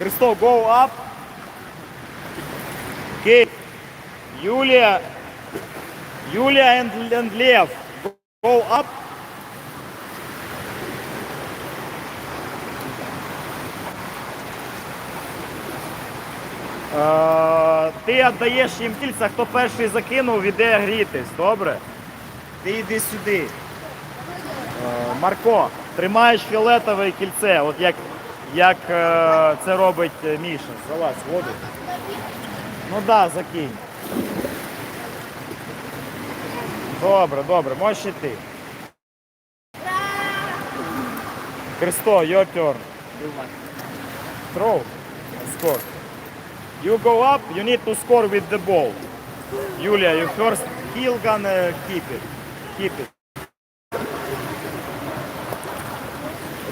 Христо, go up. Okay. Юлія. Юлія and, and Лев. Go up. Е, ти віддаєш їм кільця, хто перший закинув, іде грітись, добре? Ти йди сюди. Е, Марко, тримаєш фіолетове кільце, от як, як е, це робить е, Міша. Залазь, воду. Ну так, да, закинь. Добре, добре, можеш іти. Христо, your turn. Throw. Score. You go up, you need to score with the ball. Julia, you first gun, uh, keep it. Keep it.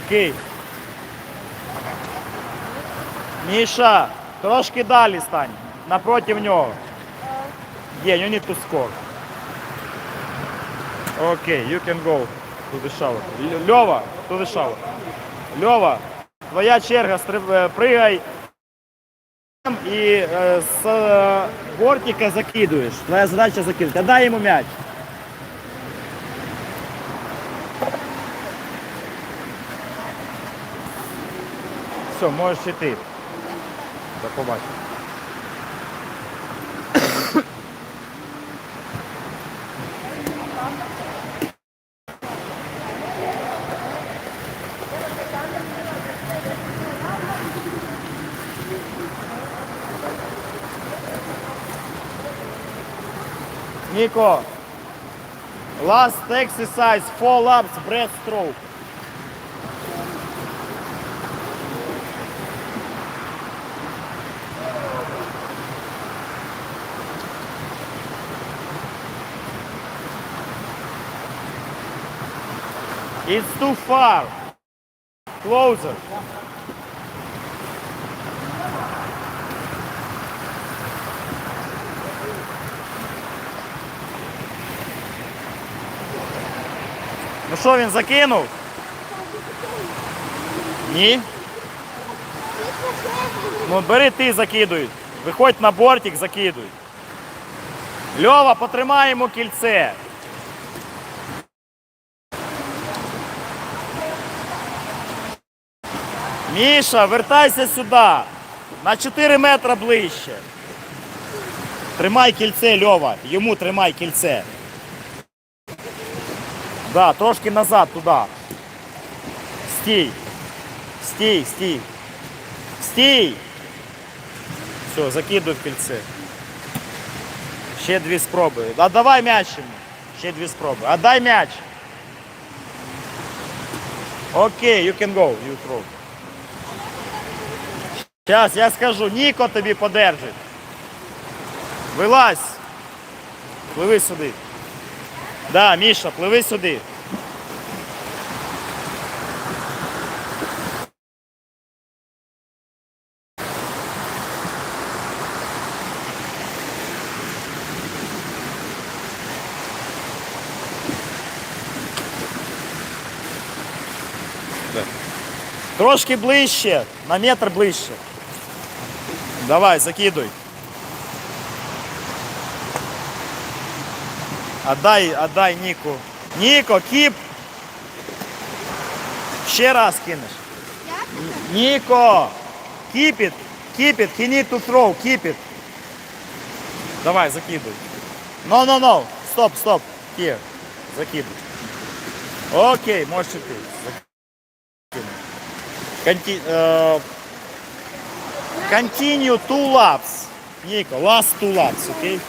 Окей. Міша, трошки далі стань. Напротив нього. Є, you need to. Окей, you can go to the. Льова, to the. Льова, твоя черга, е, пригай і е, з е, бортика закидуєш. Твоя задача закидати. Дай йому м'яч. Все, можеш йти. До побачення. Ніко. Last exercise, four laps, breaststroke. It's too far. Closer. Ну що він закинув? Ні? Ну бери ти закидуй. Виходь на бортик, закидуй. Льова, потримай йому кільце. Міша, вертайся сюди. На 4 метри ближче. Тримай кільце, Льова. Йому тримай кільце. Да, трошки назад туди. Стій. Стій, стій. Стій. Все, закидуй кільце. Ще дві спроби. А давай м'яч йому. Ще дві спроби. А дай м'яч. Окей, you can go, you throw. Зараз я скажу, Ніко тобі подержить. Вилазь. Пливи сюди. Да, Міша, пливи сюди. Трошки ближче, на метр ближче. Давай, закидуй. Отдай, отдай Ніку. Ніко, кіп. Ще раз кинеш. Ніко! Keep it, keep it, he need to throw, keep it. Давай, закидуй. No, no, no. Стоп, стоп. Here. Закидуй. Окей, можеш іти. Закинув. Конти... е, Continue two laps. Nico, last two laps, okay?